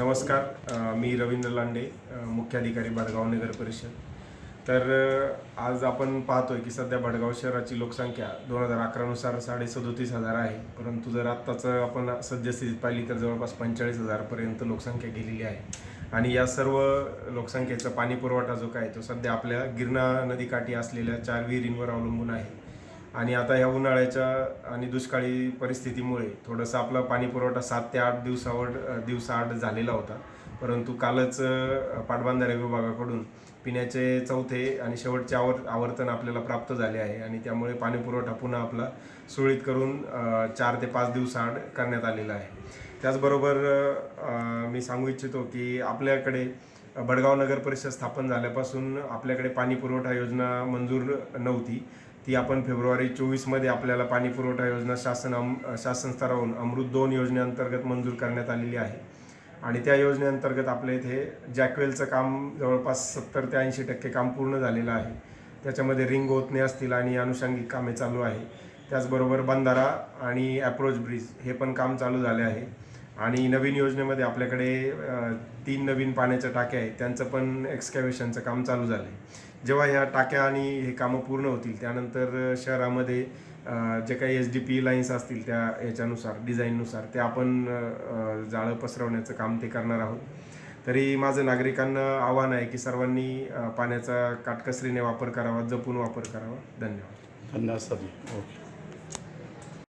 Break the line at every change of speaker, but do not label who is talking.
नमस्कार मी रवींद्र लांडे मुख्याधिकारी भडगाव नगर परिषद. तर आज आपण पाहतोय की सध्या भडगाव शहराची लोकसंख्या दोन हजार अकरानुसार साडे सदोतीस हजार आहे. परंतु जर आत्ताचं आपण सद्यस्थितीत पाहिली तर जवळपास पंचेचाळीस हजारपर्यंत लोकसंख्या गेलेली आहे. आणि या सर्व लोकसंख्येचा पाणीपुरवठा जो काय तो सध्या आपल्या गिरणा नदीकाठी असलेल्या चार विहिरींवर अवलंबून आहे. आणि आता ह्या उन्हाळ्याच्या आणि दुष्काळी परिस्थितीमुळे थोडंसं आपला पाणी पुरवठा सात ते आठ दिवसावर दिवसाआड झालेला होता. परंतु कालच पाटबंधारे विभागाकडून पिण्याचे चौथे आणि शेवटचे आवर आवर्तन आपल्याला प्राप्त झाले आहे आणि त्यामुळे पाणीपुरवठा पुन्हा आपला सुरळीत करून चार ते पाच दिवसाआड करण्यात आलेला आहे. त्याचबरोबर मी सांगू इच्छितो की आपल्याकडे भडगाव नगर परिषद स्थापन झाल्यापासून आपल्याकडे पाणी पुरवठा योजना मंजूर नव्हती. ती आपण फेब्रुवारी चोवीसमध्ये आपल्याला पाणी पुरवठा योजना शासन अम शासन स्तरावरून अमृत दोन योजनेअंतर्गत मंजूर करण्यात आलेली आहे. आणि त्या योजनेअंतर्गत आपल्या इथे जॅकवेलचं काम जवळपास सत्तर ते ऐंशी टक्के काम पूर्ण झालेलं आहे. त्याच्यामध्ये रिंग ओतणे असतील आणि अनुषंगिक कामे चालू आहे. त्याचबरोबर बंधारा आणि ॲप्रोच ब्रिज हे पण काम चालू झाले आहे. आणि नवीन योजनेमध्ये आपल्याकडे तीन नवीन पाण्याच्या टाक्या आहेत. त्यांचं पण एक्सकॅव्हेशनचं काम चालू झालं आहे जेव्हा ह्या टाक्या आणि हे कामं पूर्ण होतील त्यानंतर शहरामध्ये जे काही एच डी पी लाईन्स असतील त्या याच्यानुसार डिझाईननुसार ते आपण जाळं पसरवण्याचं काम ते करणार आहोत. तरी माझं नागरिकांना आव्हान आहे की सर्वांनी पाण्याचा काटकसरीने वापर करावा जपून वापर करावा. धन्यवाद.
धन्यवाद सर ओके.